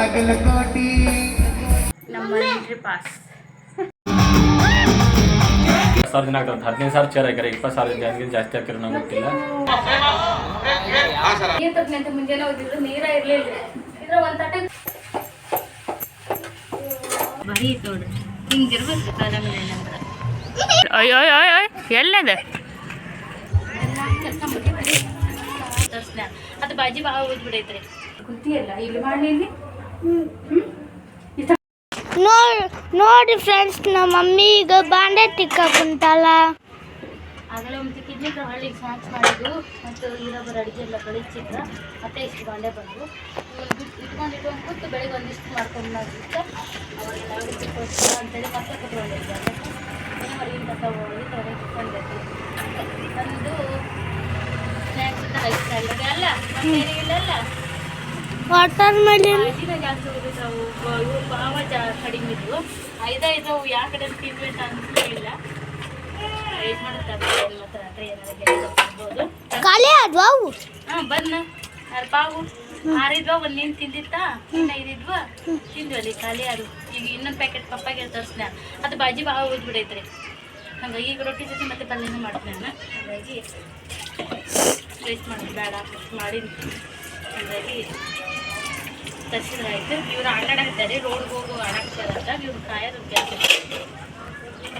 ಬಾಗಲಕೋಟಿ ನಮ್ಮ entry pass ಸಾವಿರ ದಿನ ಆಗ್ತದೆ ಹದಿನೈದು ಸಾವಿರ ಚೇರ್ ಹಾಕ್ಯಾರ ಇಪ್ಪತ್ತು ಸಾವಿರ ಜಾಸ್ತಿ ಜಾಸ್ತಿ ಹಾಕಿರೋ ನಂಗೆ ಗೊತ್ತಿಲ್ಲ. ಮುಂಜಾನೆ ಹೋಗಿದ್ರು ನೀರ ಇರ್ಲಿಲ್ಲ ಇದ್ರ ಒಂದ್ ತಟ ಬರೀ ಐತ್ ನೋಡ್ರಿ ಹಿಂಗಿರ್ಬೇಕು ಕಾಲಂಗ್ರೆ ನಂತರ ಅಯ್ಯೋ ಅಯ್ಯೋ ಅಯ್ಯೋ ಎಲ್ಲದ? ಅದು ಬಾಜಿ ಭಾಳ ಓದ್ಬಿಡೈತ್ರಿ ಕುಂತಿಯಲ್ಲ ಇಲ್ಲಿ ಮಾಡಿ ನೋಡ್ ಫ್ರೆಂಡ್ಸ್ ನಮ್ಮ ಮಮ್ಮಿ ಈಗ ಬಾಂಡೆ ತಿಕ್ಕ ಕುಂತಲ್ಲ ಆಗಲೇ ಮತ್ತು ಅಡುಗೆ ಎಲ್ಲ ಬೆಳಿತಿದ್ರ ಮತ್ತೆ ಇಷ್ಟು ಬಾಂಡೆ ಬಂದು ಇಟ್ಕೊಂಡು ಬೆಳಿಗ್ಗೆ ಒಂದಿಷ್ಟು ಮಾಡ್ಕೊಂಡು ರೈಸ್ ಸ್ಯಾಲಡ್ ಅಲ್ಲ? ವಾಟರ್ ಮೆಲನ್ ಭಾವ ಕಡಿಮೆ ಇದ್ವು ಐದ ಇದಾವು ಯಾವ ಕಡೆ ಖಾಲಿ ಆದ್ವಾ ಅವು? ಹಾಂ ಬಂದ ಅರ್ಪಾವು ಆರಿದ್ವ ಒಂದು ನೀನು ತಿಂದಿತ್ತಾ? ಇನ್ನು ಐದಿದ್ವ ತಿಂದ್ವಿ ಅಲ್ಲಿ ಖಾಲಿ ಅದು ಈಗ ಇನ್ನೊಂದು ಪ್ಯಾಕೆಟ್ ಪಪ್ಪಾಗೆ ತರಿಸ್ನ. ಅದು ಬಾಜಿ ಭಾಳ ಉದ್ಬಿಡೈತ್ರಿ ಹಂಗಾಗಿ ಈಗ ರೊಟ್ಟಿ ಜೊತೆ ಮತ್ತೆ ಪಲ್ಯನ ಮಾಡ್ತೀನಿ ನಾನು. ಹಾಗಾಗಿ ವೇಸ್ಟ್ ಮಾಡೋದು ಬೇಡ. ಮಾಡಿನಿ ಹಾಗಾಗಿ ತರಿಸಿದ್ರೆ ಆಯ್ತು ಇವ್ರು ಆಟಾಡಕತ್ತಾರೆ ರೋಡ್ಗೆ ಹೋಗು ಆಡಾಕ್ತಾರಂತ ಇವ್ರು ಕೆಲಸ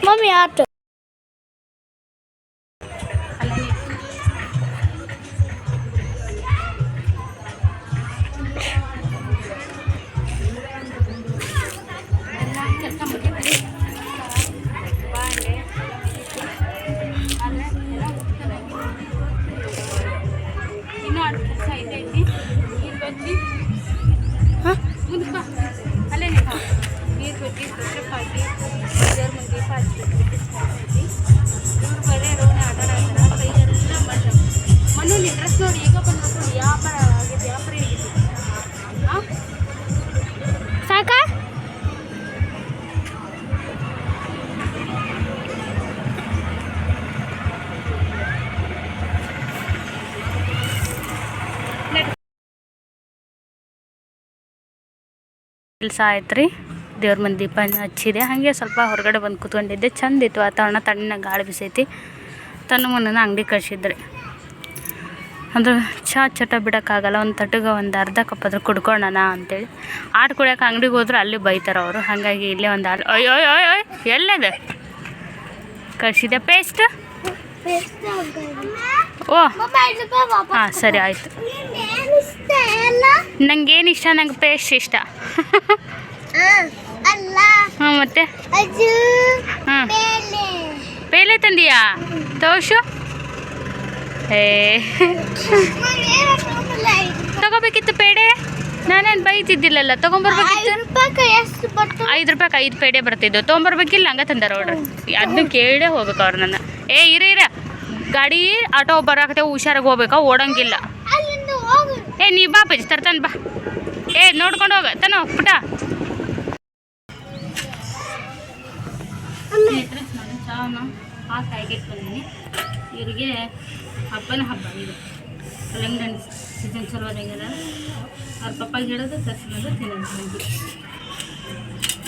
ಮಮ್ಮಿ ಆತು ಡ್ರೆಸ್ ನೋಡಿ ಈಗ ಬಂದು ನೋಡಿ ಕೆಲಸ ಆಯ್ತು ರೀ ದೇವ್ರ ಮಂದಿ ದೀಪ ಹಚ್ಚಿದೆ. ಹಾಗೆ ಸ್ವಲ್ಪ ಹೊರಗಡೆ ಬಂದು ಕೂತ್ಕೊಂಡಿದ್ದೆ. ಚಂದ ಇತ್ತು ವಾತಾವರಣ ತಣ್ಣ ಗಾಳಿ ಬಿಸೈತಿ. ತನ್ನ ಮುಂದನ ಅಂಗಡಿ ಕಳಿಸಿದ್ರಿ. ಅಂದ್ರೆ ಚಾ ಚಟ ಬಿಡೋಕ್ಕಾಗಲ್ಲ, ಒಂದು ತಟ್ಟಿಗೆ ಒಂದು ಅರ್ಧ ಕಪ್ ಅದ್ರ ಕುಡ್ಕೊಳ್ಳೋಣ ಅಂತೇಳಿ. ಆಟ ಕುಡಿಯೋಕೆ ಅಂಗಡಿಗೆ ಹೋದ್ರೆ ಅಲ್ಲಿ ಬೈತಾರೆ ಅವರು. ಹಾಗಾಗಿ ಇಲ್ಲೇ ಒಂದು ಅರ್ಧ ಅಯ್ಯೋ ಅಯ್ಯೋ ಎಲ್ಲದ? ಪೇಸ್ಟ್ ಪೇಸ್ಟ್ ಓ. ಹಾಂ ಸರಿ ಆಯಿತು. ನಂಗೇನು ಇಷ್ಟ ನಂಗೆ ಪೇಸ್ಟ್ ಇಷ್ಟ. ಅಲ್ಲ. ಹಾಂ ಮತ್ತೆ? ಹಾಂ. ಪೇಲೆ. ತಂದಿಯಾ? ತೋಷು ಏ. ತಗೋಬೇಕಿತ್ತು ಪೇಡೆ? ನಾನೇನು ಬೈತಿದ್ದಿಲ್ಲಲ್ಲ ತೊಗೊಂಬರ್ಬೇಕಿತ್ತು? ಐದು ರೂಪಾಯಿ ಐದು ಪೇಡೆ ಬರ್ತಿದ್ದು ತೊಗೊಂಬರ್ಬೇಕಿಲ್ಲ ಹಂಗೆ ತಂದಾರ ಅವ್ರ ಅದನ್ನ ಕೇಳೇ ಹೋಗ್ಬೇಕು ಅವ್ರು ನನ್ನ. ಏ ಇರ ಇರ. ಗಾಡಿ ಆಟೋ ಬರಾಕತ್ತೆ ಹುಷಾರಾಗಿ ಹೋಗ್ಬೇಕಾ ಓಡಂಗಿಲ್ಲ. ಏ ನೀ ಬಾ ಪಜ್ ತರ್ತಾನೆ ಬಾ. ಏ ನೋಡ್ಕೊಂಡು ಹೋಗ ತನೋ ಪುಟ. ನಾನು ಹಾಕಿ ಇವರಿಗೆ ಹಬ್ಬನ ಹಬ್ಬ ಇದು. ಕಲಂಗಡಿ ಸೀಸನ್ ಚಲೋದಾಗ್ಯದ ಅವ್ರ ಪಪ್ಪಾಗೆ ಹೇಳೋದು ತರ್ಸಿರೋದು ತಿನ್ನೋದು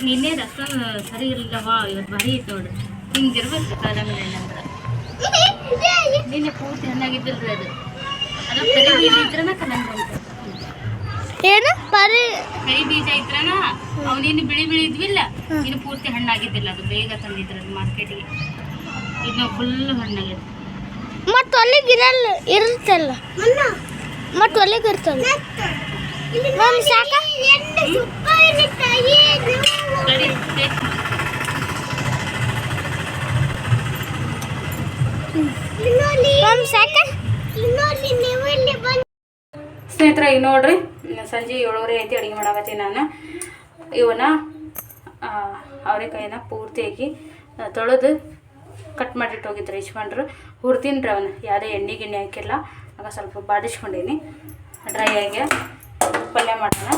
ನಿನ್ನೆ ರಸ ಸರಿ ಇರಲಿಲ್ಲವಾ ಇವತ್ತು ಭಾರಿ ಐತೆ ನೋಡ್ರಿ ಹಿಂಗಿರ್ಬೇಕು ಕಲಂಗಡಿ ನಿನ್ನೆ ಪೂರ್ತಿ ಹಣ್ಣಾಗಿದ್ದಿಲ್ರಿ ಅದು. ಅದು ಕರಿ ಬೀಜ ಇದ್ರನ ಅಂತ. ಏನು? ಪರಿ ಕರಿ ಬೀಜ ಇದ್ರನ ಅವನೇನು ಬಿಳಿ ಬಿಳಿ ಇದ್ವಿಲ್ಲ ಇನ್ನು ಪೂರ್ತಿ ಹಣ್ಣಾಗಿದ್ದಿಲ್ಲ ಅದು ಬೇಗ ತಂದಿದ್ರು ಅದು ಮಾರ್ಕೆಟಿಗೆ ಇನ್ನು ಫುಲ್ ಹಣ್ಣಾಗಿದೆ. ಮತ್ತು ಒಲಿಗೆ ಇರಲ್ಲ ಇರುತ್ತಲ್ಲ? ಮತ್ತು ಒಲಿಗೆ ಇರ್ತಲ್ಲ ಮಮ್ಮಿ ಸಾಕ? ಸರಿ ಸ್ನೇಹಿತರೆ ಈಗ ನೋಡ್ರಿ ಸಂಜೆ ಏಳುವರೆ ಐತಿ ಅಡುಗೆ ಮಾಡಾಕತ್ತೀನಿ ನಾನು. ಇವನ್ನ ಅವರೆಕಾಯಿನ ಪೂರ್ತಿಯಾಗಿ ತೊಳೆದು ಕಟ್ ಮಾಡಿಟ್ಟು ಹೋಗಿದ್ರು ಇಚ್ಕೊಂಡ್ರು ಹುರ್ತೀನಿ ರೀ ಅವನ್ನ ಯಾವುದೇ ಎಣ್ಣೆ ಗಿಣ್ಣೆ ಹಾಕಿಲ್ಲ. ಆಗ ಸ್ವಲ್ಪ ಬಾಡಿಸ್ಕೊಂಡೀನಿ. ಡ್ರೈ ಆಗಿ ಪಲ್ಯ ಮಾಡೋಣ.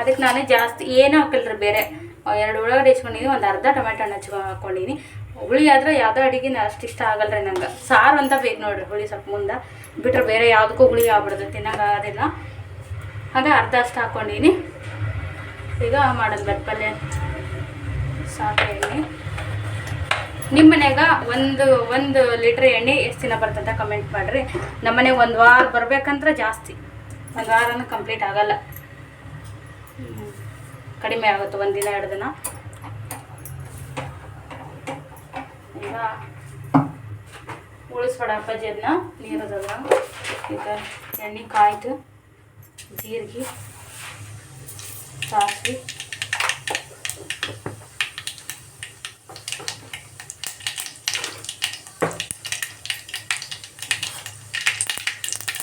ಅದಕ್ಕೆ ನಾನು ಜಾಸ್ತಿ ಏನೂ ಹಾಕಿಲ್ಲ ರೀ ಬೇರೆ ಎರಡು ಉಳ್ಳಾಗಡ್ಡೆ ಇಸ್ಕೊಂಡಿನಿ ಒಂದು ಅರ್ಧ ಟೊಮೆಟೊ ಹಣ್ಣು ಹಚ್ಕೊ ಹಾಕ್ಕೊಂಡಿನಿ ಹುಳಿ ಆದ್ರೆ ಯಾವುದೋ ಅಡುಗೆ ಅಷ್ಟು ಇಷ್ಟ ಆಗಲ್ಲ ರೀ ನಂಗೆ. ಸಾರು ಅಂತ ಬೇಕು ನೋಡ್ರಿ ಹುಳಿ ಸ್ವಲ್ಪ ಮುಂದೆ. ಬಿಟ್ರೆ ಬೇರೆ ಯಾವುದಕ್ಕೂ ಹುಳಿ ಆಗ್ಬಿಡ್ದು ತಿನ್ನೋಕೆ ಆಗೋದಿಲ್ಲ ಹಾಗೆ ಅರ್ಧ ಅಷ್ಟು ಹಾಕ್ಕೊಂಡಿನಿ ಈಗ ಮಾಡೋದು ಬೆಡ್ ಪಲ್ಯ ಎಣ್ಣೆ. ನಿಮ್ಮ ಮನೆಯಾಗ ಒಂದು ಒಂದು ಲೀಟ್ರ್ ಎಣ್ಣೆ ಎಷ್ಟು ದಿನ ಬರ್ತಂತ ಕಮೆಂಟ್ ಮಾಡಿರಿ. ನಮ್ಮ ಮನೆಗೆ ಒಂದು ವಾರ ಬರ್ಬೇಕಂದ್ರೆ ಜಾಸ್ತಿ. ಒಂದು ವಾರನೂ ಕಂಪ್ಲೀಟ್ ಆಗಲ್ಲ. ಕಡಿಮೆ ಆಗುತ್ತೆ ಒಂದು ದಿನ, ಎರಡು ದಿನ. ಈಗ ಉಳಿಸ್ಬೇಡ ಅಪ್ಪಾಜಿ ಅದನ್ನ ನೀರದಲ್ಲ. ಈಗ ಎಣ್ಣೆ ಕಾಯ್ತು ಜೀರಿಗೆ ಸಾಸಿವೆ.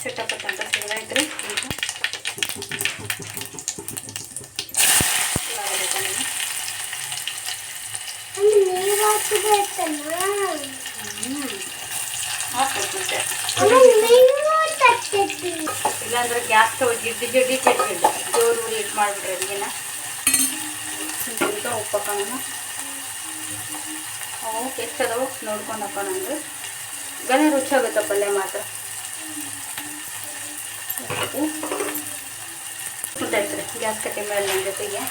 ಚಟಪಟ ಅಂತ ಸಿಗೈತ್ರಿ ಈಗ ಉಳ್ಳಾಗಡ್ಡಿ ಹಾಕೋಣ. ನೀರು ಹಾಕಬೇಕಲ್ಲ ಹ್ಮ್. ಹಾಕ್ಬೇಕು ಮತ್ತೆ ನೀರು ತಟ್ಟೈತಿ ಇಲ್ಲಾಂದ್ರೆ ಗ್ಯಾಸ್ ಸ್ಟವ್ ಜಿಡ್ಡಿ ಜಿಡ್ಡಿ ಕೆಟ್ಟಿದ್ದು ಜೋರು ಉರಿ ಇಟ್ಟು ಮಾಡಿಬಿಡ್ರಿ ಅಡುಗೆನ ಸ್ವಲ್ಪ ಉಪ್ಪು ಹಾಕೋಣ ಅವು ಎಷ್ಟು ಅದಾವು ನೋಡ್ಕೊಂಡು ಹಾಕೋಣ ಅಂದ್ರೆ ಗನ ರುಚಿ ಆಗುತ್ತೆ ಪಲ್ಯ ಮಾತ್ರ? ಉಂಟೈತ್ರಿ ಗ್ಯಾಸ್ ಕಟ್ಟಿ ಮೇಲೆ ನನ್ನ ಜೊತೆಗೆ.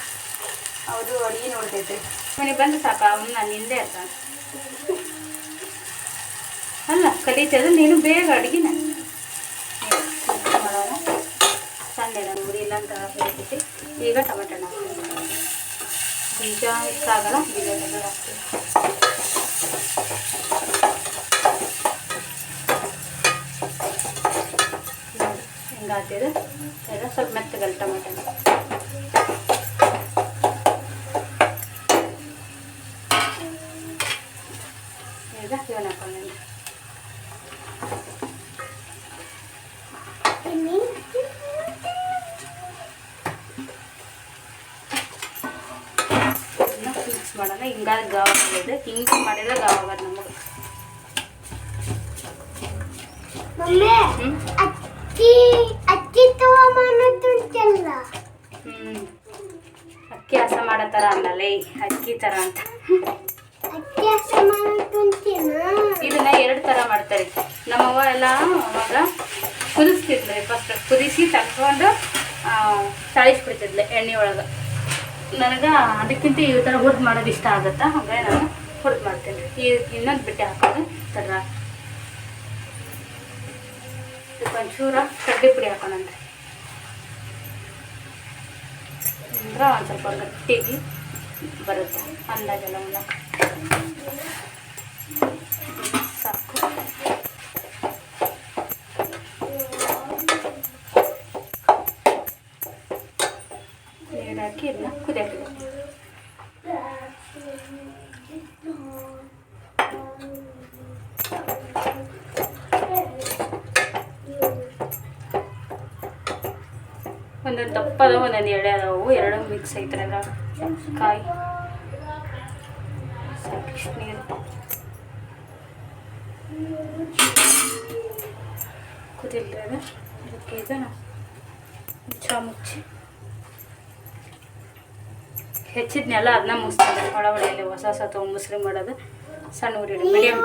ಹೌದು, ಅಡುಗೆ ನೋಡ್ತೈತ್ರಿ ಮನೆಗೆ ಬಂದು ಸಾಕು, ಅವನು ನಾನು ಹಿಂದೆ ಇರ್ತಾನೆ ಅಲ್ಲ ಕಲಿತದ ನೀನು ಬೇಗ ಅಡುಗೆನ ಮಾಡೋಣ ಸಣ್ಣ ಇಡೋಣ ಉರಿ ಇಲ್ಲ ಅಂತ ಹೇಳ್ತೈತಿ ಈಗ ಟೊಮೆಟೊ ಹಣ್ಣು ಹಾಕ್ತೀನಿ. ಬೀಜ ಇಷ್ಟ ಆಗಲ್ಲ, ಬೀಜ ತೆಗೆದು ಹಾಕ್ತೀವಿ ಹಿಂಗೆ ಹಾಕಿದ್ರೆ ಈಗ ಸ್ವಲ್ಪ ಮೆತ್ತಗಲ್ಲ ಟೊಮೆಟೊ ಹಣ್ಣು. con él. ಹಾಕೊಂಡು ಮಿಕ್ಸ್ ಮಾಡೋಣ ಹಿಂಗಾದ ಗಾವ ಆಗೋದು ಹಿಂಗೆ ಮಾಡಿದ್ರೆ ಗಾವ ಆಗೋದು ನಮಗೆ. ಮಮ್ಮಿ ಅಕ್ಕಿ ಅಕ್ಕಿ ತಗೊಂಬಂದಿಲ್ಲ ಹ್ಞೂ ಅಕ್ಕಿ ಹಸ ಮಾಡೋ ಥರ ಅನ್ನಲ್ಲ ಅಕ್ಕಿ ಥರ ಅಂತ ಅಕ್ಕಿ ಹಸ ಮಾಡ್ಕೊಂತೀನ ಇದನ್ನ ಎರಡು ಥರ ಮಾಡ್ತಾರೆ ನಮ್ಮವ್ವ ಎಲ್ಲ ಅವಾಗ ಕುದಿಸ್ತಿದ್ಲು ಫಸ್ಟ್ ಕುದಿಸಿ ತಗೊಂಡು ತಾಳಿಸ್ಬಿಡ್ತಿದ್ಲು ಎಣ್ಣೆ ಒಳಗೆ. ನನಗೆ ಅದಕ್ಕಿಂತ ಈ ಥರ ಹುರಿದು ಮಾಡೋದು ಇಷ್ಟ ಆಗುತ್ತಾ? ಹಾಗೆ ನಾನು ಹುರಿದು ಮಾಡ್ತೀನಿ. ಈ ಇನ್ನೊಂದು ಬಿಟ್ಟೆ ಹಾಕೋದು ಥರ ಒಂಚೂರ ಕಡ್ಡಿ ಪುಡಿ ಹಾಕೋಣಂತೆ ಅಂದ್ರೆ. ಒಂದು ಸ್ವಲ್ಪ ಗಟ್ಟಿಗೆ ಬರುತ್ತೆ ಅಂದಾಗೆಲ್ಲ ಒಂದು. ಅದಾವ ಒಂದೊಂದು ಎಳೆ ಅದಾವು ಎರಡು ಮಿಕ್ಸ್ ಐತ್ರಿ ಅದ್ರಾಗ ಕಾಯಿ. ಸಾಕಿಷ್ಟು ನೀರು. ಕುದಿಲ್ರಿ ಅದು. ಅದಕ್ಕೆ ಇದನ್ನ ಮುಚ್ಚ. ಹೆಚ್ಚಿದ್ನೆಲ್ಲ ಅದನ್ನ ಮುಸ್ತಾರೆ ಒಳಗಡೆಯಲ್ಲಿ ಹೊಸ ಹೊಸ ತೊಗೊಂಡು ಮುಸ್ರಿ ಮಾಡೋದು. ಸಣ್ಣ ಉರಿ ಮೀಡಿಯಮ್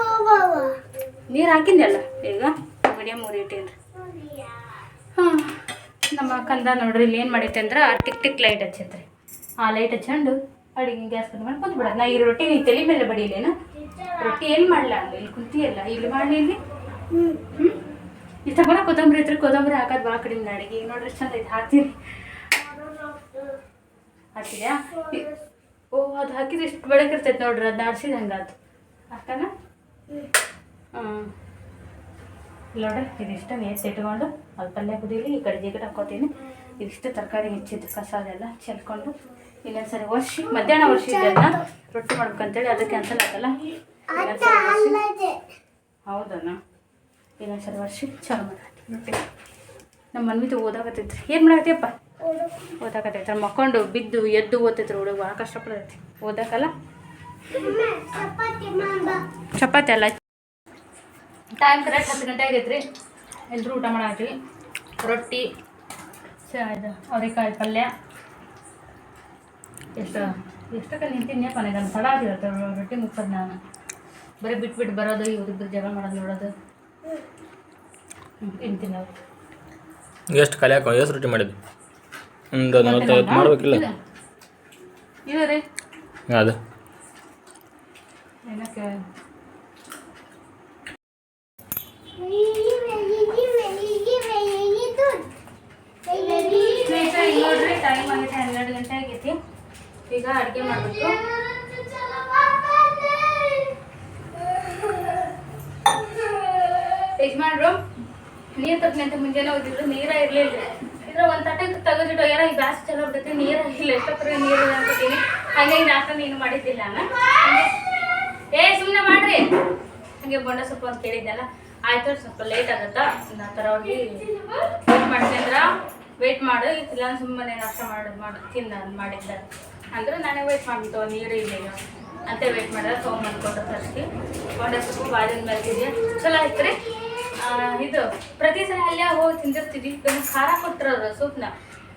ನೀರು ಹಾಕಿದ್ನಲ್ಲ ಈಗ? ಮೀಡಿಯಮ್ ಉರಿ ಇಟ್ಟೀನಿ ಹಾಂ ನಮ್ಮ ಕಂದ ನೋಡ್ರಿ ಇಲ್ಲಿ ಏನು ಮಾಡೈತೆ ಅಂದ್ರೆ ಟಿಕ್ ಟಿಕ್ ಲೈಟ್ ಹಚ್ಚೈತ್ರಿ. ಆ ಲೈಟ್ ಹಚ್ಚಂಡು ಅಡುಗೆ ಗ್ಯಾಸ್ ಬಂದ್ ಮಾಡಿ ಕುಂತ್ಬಿಡ ನಾ ಈ ರೊಟ್ಟಿ ನೀ ತಲೆ ಮೇಲೆ ಬಡಿಲೇನು ರೊಟ್ಟಿ ಏನು ಮಾಡಲ? ಇಲ್ಲಿ ಇಲ್ಲಿ ಕುಂತಿಯಲ್ಲ, ಇಲ್ಲಿ ಮಾಡಲಿ ಇಲ್ಲಿ. ಈ ತಗೊಂಡ ಕೊತ್ತಂಬರಿ ಐತ್ರಿ, ಕೊತ್ತಂಬರಿ ಹಾಕೋದು ಭಾಳ ಕಡಿಮೆ ಅಡಿಗೆ. ಈಗ ನೋಡ್ರಿ ಚಂದ ಐತೆ, ಹಾಕ್ತೀರಿ. ಹಾಕಿದ್ಯಾ? ಓ, ಅದು ಹಾಕಿದ್ರೆ ಇಷ್ಟು ಬೆಳಕಿರ್ತೈತೆ ನೋಡ್ರಿ ಅದನ್ನ ಆಡ್ಸಿದಂಗೆ ಅದು ಅರ್ಥನಾ ಹಾಕನ ನೋಡ್ರಿ ಇದಿಷ್ಟು ಎತ್ತಿ ಇಟ್ಕೊಂಡು ಅಲ್ಲಿ ಪಲ್ಯ ಕುದೀಲಿ ಈ ಕಡೆ ಜಿಗಟ್ ಹಾಕೋತೀನಿ ಇದಿಷ್ಟು ತರಕಾರಿ ಹೆಚ್ಚಿದ್ದು ಕಸ ಅದೆಲ್ಲ ಚೆಲ್ಕೊಂಡು. ಇನ್ನೊಂದ್ಸರಿ ವರ್ಷಿ ಮಧ್ಯಾಹ್ನ ವರ್ಷ ಇದೆಲ್ಲ ರೊಟ್ಟಿ ಮಾಡ್ಬೇಕಂತೇಳಿ ಅದು ಕ್ಯಾನ್ಸಲ್ ಆಗಲ್ಲ ಹೌದಣ್ಣ ಒರ್ಸಿ. ಹೌದನ ಇನ್ನೊಂದ್ಸರಿ ವರ್ಷಿ ಚಾಲು ಮಾಡಿ ರೊಟ್ಟಿ. ನಮ್ಮ ಮನ್ವಿತು ಓದಾಗತ್ತೈತ್ರಿ ಏನು ಮಾಡತ್ತಪ್ಪ ಓದಾಕತ್ತೈತ್ರ. ಮಕ್ಕೊಂಡು ಬಿದ್ದು ಎದ್ದು ಓದ್ತೈತ್ರಿ ಹುಡುಗ ಭಾಳ ಕಷ್ಟಪಡ್ತೈತಿ. ಓದಾಕಲ್ಲ? ಚಪಾತಿ ಅಲ್ಲ ಚಪಾತಿ ಎಲ್ಲ ಟೈಮ್ ಕರೆಕ್ಟ್ ಹತ್ತು ಗಂಟೆ ಆಗೈತ್ರಿ. ಎಲ್ಲರೂ ಊಟ ಮಾಡಾಕ್ರಿ ರೊಟ್ಟಿ ಇದು ಅವ್ರೆಕಾಯಿ ಪಲ್ಯ. ಎಷ್ಟು ಎಷ್ಟಕ್ಕೆ ನಿಂತಿನೇ ನನಗೆ ತಡ ಆಗಿರುತ್ತೆ ರೊಟ್ಟಿ ಮುಗ್ಸೋದು ನಾನು. ಬರೀ ಬಿಟ್ಬಿಟ್ಟು ಬರೋದು ಇವ್ರಿಬ್ರು ಜಗಳ ಮಾಡೋದು ನೋಡೋದು. ತಿಂತೀನಿ ಅವ್ರು. ಎಷ್ಟು ಕಲೆ ಹಾಕೋ ಎಷ್ಟು ರೊಟ್ಟಿ ಮಾಡಿದ್ವಿ ಒಂದು ನಲವತ್ತೈವತ್ತು ಮಾಡಬೇಕಿಲ್ಲ? ಇದು ರೀ. ಅದು. ಏನಕ್ಕೆ ಸ್ನೇಹಿತರೆ ಈಗ ನೋಡ್ರಿ ಟೈಮ್ ಆಗೈತೆ, ಹನ್ನೆರಡು ಗಂಟೆ ಆಗೈತಿ. ಈಗ ಅಡುಗೆ ಮಾಡಬೇಕು. ಯಜಮಾನ್ರು, ನೀರು ತಪ್ಪನೆ ಅಂತ ಮುಂಜಾನೆ ಹೋಗಿದ್ರು, ನೀರ ಇರಲಿಲ್ಲ ಇದ್ರ ಒಂದ್ ತಟ್ಟೆ ತೆಗೆದಿಟ್ಟು ಯಾರ ಈಗ ಬ್ಯಾಸ್ ಚಲೋ ಬಿಡ್ತೈತಿ, ನೀರ ಇಲ್ಲ ಎಷ್ಟೊತ್ತರ ನೀರು ಅನ್ಕೋತೀನಿ. ಹಾಗಾಗಿ ನಾಷ್ಟ ನೀನು ಮಾಡಿದ್ದಿಲ್ಲ ಹಂಗೆ? ಏ ಸುಮ್ಮನೆ ಮಾಡ್ರಿ. ಹಂಗೆ ಬೊಂಡ ಸೊಪ್ಪು ಅಂತ ಕೇಳಿದ್ದೆಲ್ಲ ಆಯ್ತು ಸ್ವಲ್ಪ ಲೇಟ್ ಆಗತ್ತಾ? ನಾ ಥರ ಹೋಗಿ ವೇಟ್ ಮಾಡ್ತಿದ್ರ ವೇಟ್ ಮಾಡು. ಇಲ್ಲ ಸುಮ್ಮನೆ ನಾಷ್ಟ ಮಾಡಿ ಮಾಡಿ ತಿನ್ನ ಮಾಡಿದ್ದ. ಅಂದ್ರೆ ನಾನೇ ವೇಟ್ ಮಾಡ್ಬಿಟ್ಟು ನೀರು ಈಗ. ಅಂತ ವೇಟ್ ಮಾಡಿದ್ರೆ ತೊಗೊಂಬಂದ್ಕೊಟ್ಟು ತರಿಸಿ ಬೊಂಡ ಸ್ವಲ್ಪ ಬಾಜಿನ ಮೇಲೆ ಚಲೋ ಆಯ್ತು ರೀ. ಇದು, ಪ್ರತಿ ಸಲ ಅಲ್ಲೇ ಹೋಗಿ ತಿಂದಿರ್ತೀವಿ. ನಮ್ಗೆ ಖಾರ ಕೊಟ್ಟಿರೋದು ಸೂಪ್ನ.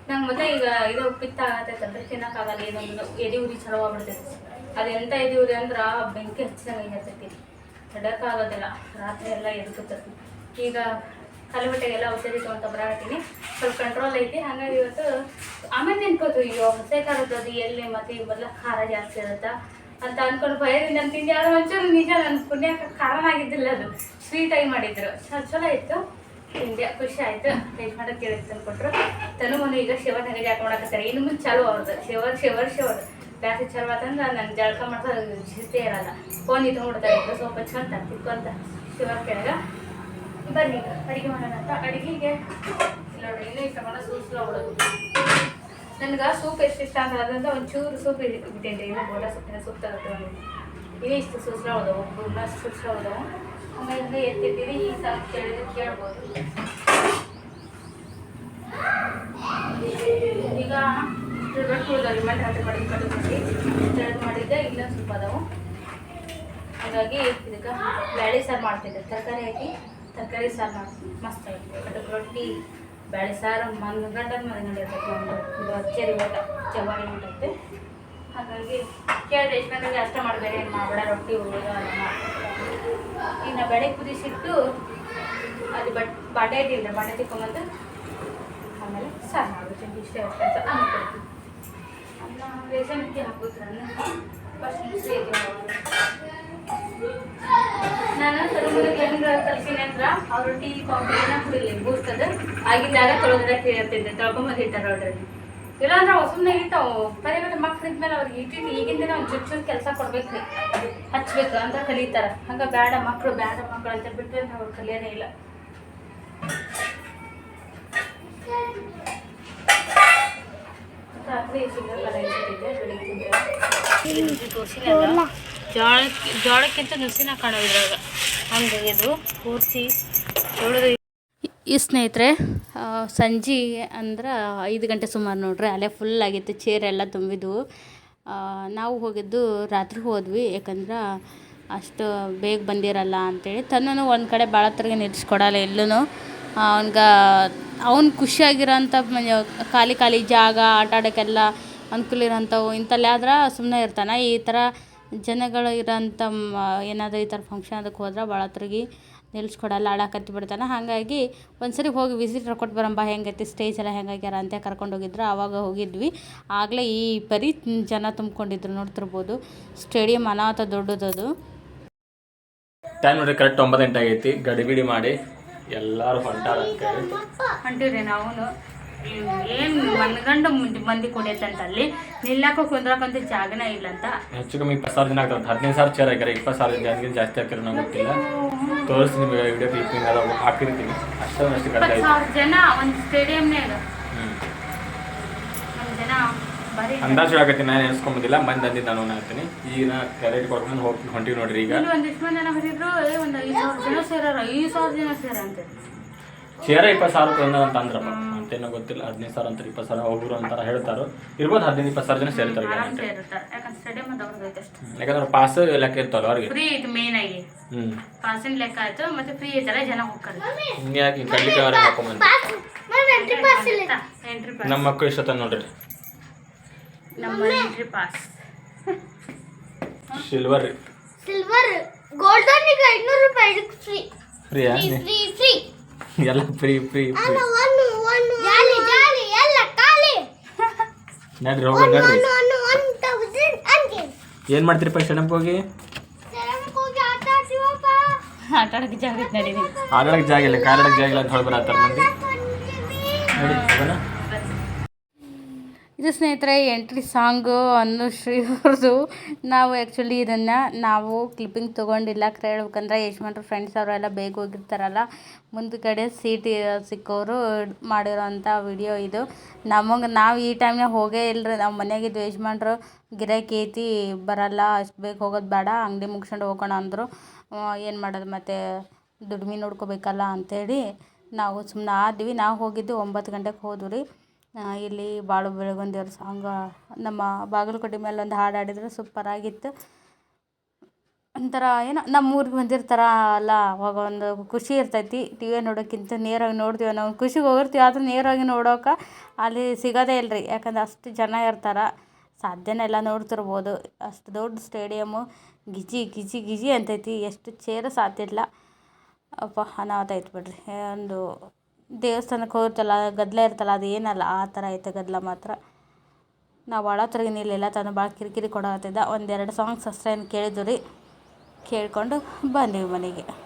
ನಂಗೆ ಮತ್ತೆ ಈಗ ಇದು ಪಿತ್ತ ಆಗತ್ತೈತಂದ್ರೆ ತಿನ್ನಕ್ಕಾಗಲ್ಲ. ಇದೊಂದು ಎದೆ ಉರಿ ಚಲೋ ಆಗ್ಬಿಡ್ತೈತಿ. ಅದು ಎಂತ ಎದೆ ಉರಿ ಅಂದ್ರೆ ಬೆಂಕಿ ಹಚ್ಚಿದಂಗೆ ಇರ್ತೈತಿ. ತಡಕ್ಕಾಗೋದಿಲ್ಲ ರಾತ್ರಿ ಎಲ್ಲ ಎದುಕುತ್ತೆ. ಈಗ ಖಾಲಿ ಹೊಟ್ಟೆಗೆಲ್ಲ ಔಷಧಿ ತೊಗೊಂತ ಬರಾಕತ್ತೀನಿ ಸ್ವಲ್ಪ ಕಂಟ್ರೋಲ್ ಐತಿ. ಹಾಗಾಗಿ ಇವತ್ತು ಆಮೇಲೆ ನೆನ್ಕೋತು ಅಯ್ಯೋ ಹಸೆ ಖಾರದ್ದು ಅದು ಎಲ್ಲಿ ಮತ್ತೆ ಈ ಮೊದಲ ಖಾರ ಜಾಸ್ತಿ ಇರುತ್ತಾ? ಅಂತ ಅನ್ಕೊಂಡು ಭಯದಿಂದ ನಾನು ತಿಂದು ಅದು ಒಂಚೂರು ನಿಜ ನನ್ನ ಪುಣ್ಯಕ್ಕೆ ಕಾರಣ ಆಗಿದ್ದಿಲ್ಲ ಅದು. ಸ್ವೀಟ್ ಆಗಿ ಮಾಡಿದ್ರು. ಚಲೋ ಇತ್ತು. ತಿಂದೆ. ಖುಷಿ ಆಯ್ತು. ಮಾಡೋಕೆ ಕೇಳಿದ್ರು ತಂದ್ಕೊಟ್ರು ತನು ಮನು ಈಗ ಶಿವ ನಗಡಿ ಹಾಕೊಂಡಾಕತ್ತಾರೆ ಇನ್ನು ಮುಂದೆ ಚಲೋ ಅವ್ರದ್ದು ಶಿವರ್ ಶಿವರ್ ಶಿವರ್ ಬ್ಯಾಸಿ ಚಲೋ ಆತಂದ್ರೆ ನನ್ನ ಜಳಕ ಮಾಡ್ತಾ ಶಿಸ್ತೇ ಇರಲ್ಲ. ಫೋನ್ ಇಟ್ಕೊಂಡ್ಬಿಡ್ತಾರೆ ಸ್ವಲ್ಪ ಚಂದ ತಿಕ್ಕೊಂತ ಶಿವರ್ ಕೆಳಗ. ಬನ್ನಿ ಅಡುಗೆ ಮಾಡೋಣ ಅಂತ. ಅಡಿಗೆಗೆ ಇನ್ನೂ ಇಷ್ಟ ಮಾಡೋ ಸೂಸ್ಲ ಬಿಡೋದು ನನಗೆ ಸೂಪ್ ಎಷ್ಟು ಇಷ್ಟ ಅಂದ್ರೆ ಅದಂತ ಒಂಚೂರು ಸೂಪ್ ಬಿಟ್ಟಿದ್ದೆ ಇಲ್ಲ ಬೋಡ ಸುತ್ತಿನ ಸೂಪ್ ತಗೋತೀವಿ ಇನ್ನೂ ಇಷ್ಟು ಸೂಸ್ಲ ಹೋದವು ಪೂರ್ಣ ಸೂಸ್ಲ ಹೋದವು ಆಮೇಲೆ ಎತ್ತಿಟ್ಟಿರಿ ಈ ಸಾಲ ಕೇಳಿದ್ರೆ ಕೇಳ್ಬೋದು. ಈಗ ಉಳಿದವ್ರಿ ಮಾಡಿ ತೆಳದು ಮಾಡಿದ್ದೆ. ಇನ್ನೂ ಸ್ವಲ್ಪ ಅದಾವು. ಹಾಗಾಗಿ ಇದಕ್ಕೆ ಬ್ಯಾಳೆ ಸಾರು ಮಾಡ್ತಿದ್ದೆ. ತರಕಾರಿ ಹಾಕಿ ತರಕಾರಿ ಸಾರು ಮಾಡ್ತೀನಿ. ಮಸ್ತ್ ಆಗುತ್ತೆ ರೊಟ್ಟಿ, ಬ್ಯಾಳೆ ಸಾರು, ಮನ್ ಗಂಟೆ ಮನೆ ಒಂದು ಭರ್ಜರಿ ಊಟ ಊಟ ಹಾಗಾಗಿ ಕೇಳಿದೆ ಎಷ್ಟು ಅಷ್ಟ ಮಾಡಬೇಡಿ ಏನು ಮಾಡಬೇಡ ರೊಟ್ಟಿ ಉಳಿದ ಇನ್ನು ಬೆಳೆ ಕುದಿಸಿಟ್ಟು ಅದು ಬಟ್, ಬಾಟೆ ಇಟ್ಟಿಲ್ಲ, ಬಾಟೆ ತಿಕ್ಕೊಂಬಂದು ಆಮೇಲೆ ಸಾರು ಮಾಡ್ಬೇಕು. ಇಷ್ಟೇ ಅಂತ ಅನ್ಕೊಳ್ತೀನಿ ನಾನು ಹೆಂಗೆ ಅವರು ಅದು ಆಗಿದ್ದಾಗ ಕೇಳ್ತಿದ್ದೆ ಇಲ್ಲಾಂದ್ರೆ ಸುಮ್ಮನೆ ಇರ್ತಾವು ಬರೀ ಬರೀ ಮಕ್ಳು ಇದ್ಮೇಲೆ ಅವ್ರಿಗೆ ಇಟ್ಟಿಟ್ಟು ಈಗಿನ ದಿನ ಒಂದು ಚುಟ್ ಚುಟ್ಟು ಕೆಲಸ ಕೊಡ್ಬೇಕು ಹಚ್ಬೇಕು ಅಂತ ಕಲಿತಾರ ಹಂಗೆ ಬೇಡ ಮಕ್ಕಳು ಬೇಡ ಮಕ್ಕಳು ಅಂತ ಬಿಟ್ಟು ಅವ್ರು ಕಲಿಯೋದೇ ಇಲ್ಲ ರಾತ್ರಿ ಸಿಗಲ್ಲ ಇಟ್ಟಿದ್ದೆ ಬೆಳಿಗ್ಗೆ ತೋರಿಸಿಲ್ಲ. ಜೋಳಕ್ಕೆ, ಜೋಳಕ್ಕಿಂತ ನುಸಿನ ಕಾಣೋದು ಇದ್ರಾಗ. ಹಂಗೆ ಇದು ಕೂರ್ಸಿ ಈ ಸ್ನೇಹಿತರೆ ಸಂಜೆ ಅಂದ್ರೆ ಐದು ಗಂಟೆ ಸುಮಾರು ನೋಡ್ರಿ, ಅಲ್ಲೇ ಫುಲ್ ಆಗಿತ್ತು, ಚೇರ್ ಎಲ್ಲ ತುಂಬಿದ್ವು. ನಾವು ಹೋಗಿದ್ದು ರಾತ್ರಿ ಹೋದ್ವಿ, ಯಾಕಂದ್ರೆ ಅಷ್ಟು ಬೇಗ ಬಂದಿರಲ್ಲ ಅಂತೇಳಿ ತನ್ನೂ ಒಂದು ಕಡೆ ಭಾಳ ಹತ್ರಗೆ ನಿಲ್ಲಿಸ್ಕೊಡಲ್ಲ ಎಲ್ಲೂ ಅವ್ನ್ಗೆ, ಅವ್ನು ಖುಷಿಯಾಗಿರೋಂಥ ಖಾಲಿ ಖಾಲಿ ಜಾಗ, ಆಟ ಆಡೋಕ್ಕೆಲ್ಲ ಅನುಕೂಲ ಇರೋಂಥವು ಇಂಥಲ್ಲಿ ಆದ್ರೆ ಸುಮ್ಮನೆ ಇರ್ತಾನೆ. ಈ ಥರ ಜನಗಳು ಇರೋಂಥ ಏನಾದರೂ ಈ ಥರ ಫಂಕ್ಷನ್ ಅದಕ್ಕೆ ಹೋದ್ರೆ ಭಾಳ ತಿರುಗಿ ನಿಲ್ಲಿಸ್ಕೊಡಲ್ಲ ಆಡಕತ್ತಿ ಬಿಡ್ತಾನೆ. ಹಾಗಾಗಿ ಒಂದ್ಸರಿ ಹೋಗಿ ವಿಸಿಟ್ ಕೊಟ್ಟು ಬರಂಬ ಹೆಂಗೈತಿ ಸ್ಟೇಜ್ ಎಲ್ಲ ಹೆಂಗಾಗ್ಯಾರ ಅಂತ ಕರ್ಕೊಂಡು ಹೋಗಿದ್ರು. ಆವಾಗ ಹೋಗಿದ್ವಿ. ಆಗಲೇ ಈ ಪರಿ ಜನ ತುಂಬ್ಕೊಂಡಿದ್ರು ನೋಡ್ತಿರ್ಬೋದು ಸ್ಟೇಡಿಯಂ ಅನಾಹುತ ದೊಡ್ಡದದು. ಟೈಮ್ ನೋಡ್ರಿ ಕರೆಕ್ಟ್ ಒಂಬತ್ತು ಗಂಟೆ ಆಗೈತಿ. ಗಡಿಬಿಡಿ ಮಾಡಿ ಎಲ್ಲರೂ ಹೊಂಟಾರ ಹೊಂಟಿವ್ರಿ ನಾವು ಏನು ಮನ್ಗಂಡು ಮುಂದೆ ಕುಡಿಯತ್ತಂತ ಅಲ್ಲಿ ನಿಲ್ಲಾಕ ಕುಂದ್ರಕ್ಕಂತ ಜಾಗನೇ ಇಲ್ಲ ಅಂತ ಹೆಚ್ಚು ಕಮ್ಮಿ ಇಪ್ಪತ್ತು ಸಾವಿರ ಜನ ಆಗ್ತದೆ ಹದಿನೈದು ಸಾವಿರ ಚೇರ್ ಆಗ್ಯಾರ ಇಪ್ಪತ್ತು ಸಾವಿರ ಜನಗಿಂತ ಜಾಸ್ತಿ ಹಾಕಿರ ನಂಗೆ ಗೊತ್ತಿಲ್ಲ. ತೋರಿಸಿ ನಿಮಗೆ ವಿಡಿಯೋ ಕ್ಲಿಪ್ಪಿಂಗ್ ಅದಾವ ಹಾಕಿರ್ತೀನಿ. ಅಷ್ಟೊಂದಷ್ಟು ಕಡಿಮೆ ಸಾವಿರ ಜನ ಒಂದು ಸ್ಟೇಡಿಯಂನೇ ಅದು. ಜನ ಅಂದಾಜು ಆಗತ್ತೆ ನಾನು ಎನ್ಸ್ಕೊಂಬುದಿಲ್ಲ. ಮಂದಿ ಅಂದಿದ್ದು ನಾನು ಹೇಳ್ತೀನಿ. ಈಗ ಕ್ಯಾರೆಟ್ ಕೊಡ್ಕೊಂಡು ಹೋಗಿ ಹೊಂಟಿವಿ ನೋಡ್ರಿ ಈಗ. ಒಂದಿಷ್ಟು ಮಂದಿ ಜನ ಬರೀದ್ರು ಒಂದು ಐದು ಸಾವಿರ ಜನ ಸೇರಾರ ಐದು ಸಾವಿರ ಜನ ಸೇರ ಅಂತ. ಸೇರ ಇಪ್ಪತ್ತು ಸಾವಿರ ತಂದ ಅಂತ ಅಂದ್ರಪ್ಪ ಅಂತೇನೋ ಗೊತ್ತಿಲ್ಲ ಹದಿನೈದು ಸಾವಿರ ಅಂತ ಇಪ್ಪತ್ತು ಸಾವಿರ ಒಬ್ಬರು ಅಂತಾರೆ ಹೇಳ್ತಾರೆ. ಇರ್ಬೋದು ಹದಿನೈದು ಇಪ್ಪತ್ತು ಸಾವಿರ ಜನ ಸೇರ್ತಾರೆ ಗ್ಯಾರಂಟಿ ಯಾಕಂದ್ರೆ ಪಾಸ್ ಲೆಕ್ಕ ಇರ್ತಾವಲ್ಲ ಅವ್ರಿಗೆ. ಫ್ರೀ ಇದು ಮೇನ್ ಆಗಿ. ಹ್ಞೂ ಪಾಸಿನ ಲೆಕ್ಕ ಆಯ್ತು ಮತ್ತೆ ಫ್ರೀ ಐತಲ್ಲ ಜನ ಹೋಗ್ತಾರೆ. ಹಿಂಗಾಗಿ ಕಡ್ಲಿಕ್ಕೆ ಹಾಕೊಂಬಂದು ಪಾಸ್ ನಮ್ಮ ಮಕ್ಕಳು ಇಷ್ಟ ನೋಡ್ರಿ. ನಮ್ಮ entry pass silver silver golden ಈಗ ಐನೂರು ರೂಪಾಯಿ ಫ್ರೀ ಫ್ರೀ ಫ್ರೀ ಎಲ್ಲ ಫ್ರೀ ಫ್ರೀ ಫ್ರೀ. ಒಂದು ಒಂದು ಜಾಲಿ ಜಾಲಿ ಎಲ್ಲ ಖಾಲಿ. ನಡ್ರಿ ಹೋಗಿ ನಡ್ರಿ. ಏನು ಮಾಡ್ತೀರಿಪ್ಪ ಶರಣಪ್ಪ ಹೋಗಿ? ಆಟ ಆಡೋಕೆ ಜಾಗ ಆಡೋಕ್ಕೆ ಜಾಗ ಇಲ್ಲ ಕಾಲಾಡಕ್ಕೆ ಜಾಗ ಇಲ್ಲ ಅಂತ ಹೇಳಿ ಬರತ್ತಾರ ಮಂದಿ ನೋಡಿ ಹೋಗೋಣ. ಇದು ಸ್ನೇಹಿತರೆ, ಎಂಟ್ರಿ ಸಾಂಗು ಶ್ರೀ ಅವ್ರದ್ದು ನಾವು ಆ್ಯಕ್ಚುಲಿ ಇದನ್ನು ನಾವು ಕ್ಲಿಪ್ಪಿಂಗ್ ತೊಗೊಂಡಿಲ್ಲ. ಕರೆ ಹೇಳ್ಬೇಕಂದ್ರೆ ಯಜಮಾನ್ರು ಫ್ರೆಂಡ್ಸ್ ಅವರೆಲ್ಲ ಬೇಗ ಹೋಗಿರ್ತಾರಲ್ಲ. ಮುಂದ್ಗಡೆ ಸೀಟ್ ಸಿಕ್ಕೋರು ಮಾಡಿರೋಂಥ ವಿಡಿಯೋ ಇದು. ನಮಗೆ, ನಾವು ಈ ಟೈಮ್ನಾಗ ಹೋಗೇ ಇಲ್ಲರಿ ನಾವು ಮನೆಯಾಗಿದ್ದು ಯಜಮಾನ್ರು ಗಿರಾಕಿ ಐತಿ ಬರಲ್ಲ, ಅಷ್ಟು ಬೇಗ ಹೋಗೋದು ಬೇಡ, ಅಂಗಡಿ ಮುಗಿಸ್ಕೊಂಡು ಹೋಗೋಣ ಅಂದರು. ಏನು ಮಾಡೋದು ಮತ್ತು, ದುಡ್ಮೆ ನೋಡ್ಕೋಬೇಕಲ್ಲ ಅಂಥೇಳಿ ನಾವು ಸುಮ್ಮನೆ ಆದ್ವಿ. ನಾವು ಹೋಗಿದ್ದು ಒಂಬತ್ತು ಗಂಟೆಗೆ ಹೋದ್ವಿ ರೀ. ಇಲ್ಲಿ ಬಾಳು ಬೆಳಗೊಂದಿಯವ್ರ ಸಾಂಗ ನಮ್ಮ ಬಾಗಲಕೋಟೆ ಮೇಲೆ ಒಂದು ಹಾಡು ಹಾಡಿದ್ರು ಸೂಪರ್ ಆಗಿತ್ತು. ಒಂಥರ ಏನೋ ನಮ್ಮ ಊರಿಗೆ ಬಂದಿರ್ತಾರ ಅಲ್ಲ, ಅವಾಗ ಒಂದು ಖುಷಿ ಇರ್ತೈತಿ. ಟಿ ವಿ ನೋಡೋಕ್ಕಿಂತ ನೇರಾಗಿ ನೋಡ್ತೀವಿ ನಾವು ಖುಷಿಗೆ ಹೋಗಿರ್ತೀವಿ, ಆದ್ರೆ ನೇರಾಗಿ ನೋಡೋಕೆ ಅಲ್ಲಿ ಸಿಗೋದೇ ಇಲ್ಲ ರೀ ಯಾಕಂದ್ರೆ ಅಷ್ಟು ಜನ ಇರ್ತಾರೆ, ಸಾಧ್ಯನೇ ಎಲ್ಲ ನೋಡ್ತಿರ್ಬೋದು. ಅಷ್ಟು ದೊಡ್ಡ ಸ್ಟೇಡಿಯಮ್ಮು ಗಿಜಿ ಗಿಜಿ ಗಿಜಿ ಅಂತೈತಿ. ಎಷ್ಟು ಚೇರು ಸಾತಿಲ್ಲ ಅಪ್ಪ ಅನಾಹುತ ಆಯ್ತು ಬಿಡ್ರಿ. ಒಂದು ದೇವಸ್ಥಾನಕ್ಕೆ ಹೋಗಿರ್ತಲ್ಲ, ಗದ್ದಲ ಇರ್ತಲ್ಲ, ಅದು ಏನಲ್ಲ, ಆ ಥರ ಐತೆ ಗದ್ದಲ ಮಾತ್ರ. ನಾವು ಭಾಳ ಹೊತ್ತಿಗೆ ನಿಲ್ಲಿಲ್ಲ ತಾನು ಭಾಳ ಕಿರಿಕಿರಿ ಕೊಡತ್ತಿದ್ದ ಒಂದೆರಡು ಸಾಂಗ್ಸ್ ಅಷ್ಟೇ ಕೇಳಿದ್ದು ರೀ. ಕೇಳಿಕೊಂಡು ಬಂದೀವಿ ಮನೆಗೆ.